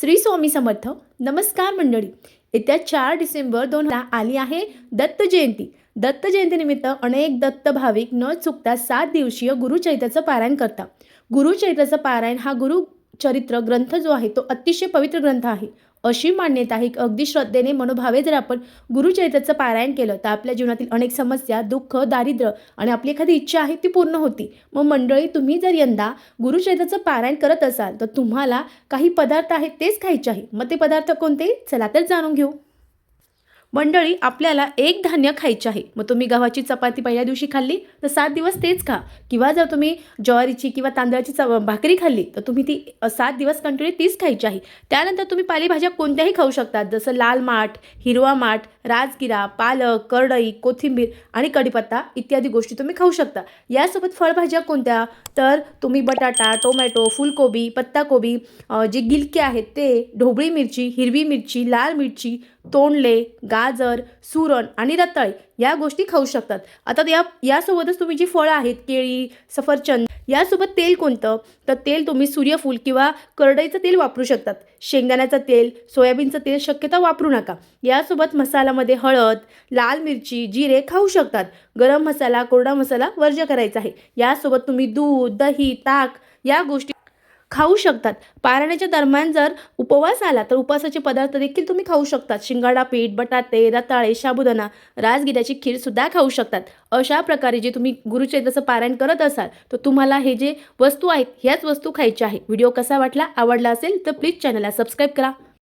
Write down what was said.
श्री स्वामी समर्थ. नमस्कार मंडळी. येत्या चार डिसेंबर दोन हजार आली आहे दत्त जयंती. दत्त जयंतीनिमित्त अनेक दत्त भाविक न चुकता सात दिवसीय गुरुचरित्राचं पारायण करतात. गुरुचरित्राचं पारायण हा गुरुचरित्र ग्रंथ जो आहे तो अतिशय पवित्र ग्रंथ आहे. अशी मान्यता आहे की अगदी श्रद्धेने मनोभावे जर आपण गुरुचरित्राचं पारायण केलं तर आपल्या जीवनातील अनेक समस्या दुःख दारिद्र्य आणि आपली एखादी इच्छा आहे ती पूर्ण होती. मग मंडळी तुम्ही जर यंदा गुरुचरित्राचं पारायण करत असाल तर तुम्हाला काही पदार्थ आहेत तेच खायचे आहे. मग ते पदार्थ कोणते? चला तर जाणून घेऊ. मंडळी आपल्याला एक धान्य खायचे आहे. मग तुम्ही गव्हाची चपाती पहिल्या दिवशी खाल्ली तर सात दिवस तेच खा. किंवा जर तुम्ही ज्वारीची किंवा तांदळाची च भाकरी खाल्ली तर तुम्ही ती सात दिवस कंटिन्यू तीच खायची आहे. त्यानंतर तुम्ही पालेभाज्या कोणत्याही खाऊ शकतात जसं लाल माठ हिरवा माठ राजगिरा पालक करडई कोथिंबीर आणि कढीपत्ता इत्यादी गोष्टी तुम्ही खाऊ शकता. यासोबत फळभाज्या कोणत्या? तर तुम्ही बटाटा टोमॅटो फुलकोबी पत्ताकोबी जे गिलके आहेत ते ढोबळी मिरची हिरवी मिरची लाल मिरची तोंडले गाजर सुरण आणि रताळे या गोष्टी खाऊ शकतात. आता या यासोबतच तुम्ही जी फळं आहेत केळी सफरचंद यासोबत तेल कोणतं? तर तेल तुम्ही सूर्यफूल किंवा करडईचं तेल वापरू शकतात. शेंगदाण्याचं तेल सोयाबीनचं तेल शक्यता वापरू नका. यासोबत मसाल्यामध्ये हळद लाल मिरची जिरे खाऊ शकतात. गरम मसाला कोरडा मसाला वर्ज करायचा आहे. यासोबत तुम्ही दूध दही ताक या गोष्टी खाऊ शकतात. पारायणाच्या दरम्यान जर उपवास आला तर उपवासाचे पदार्थ देखील तुम्ही खाऊ शकतात. शिंगाडा पीठ बटाटे रताळे साबुदाणा राजगिऱ्याची खीरसुद्धा खाऊ शकतात. अशा प्रकारे जे तुम्ही गुरुचरित्राचं पारायण करत असाल तर तुम्हाला हे जे वस्तू आहेत ह्याच वस्तू खायच्या आहे व्हिडिओ कसा वाटला आवडला असेल तर प्लीज चॅनलला सबस्क्राईब करा.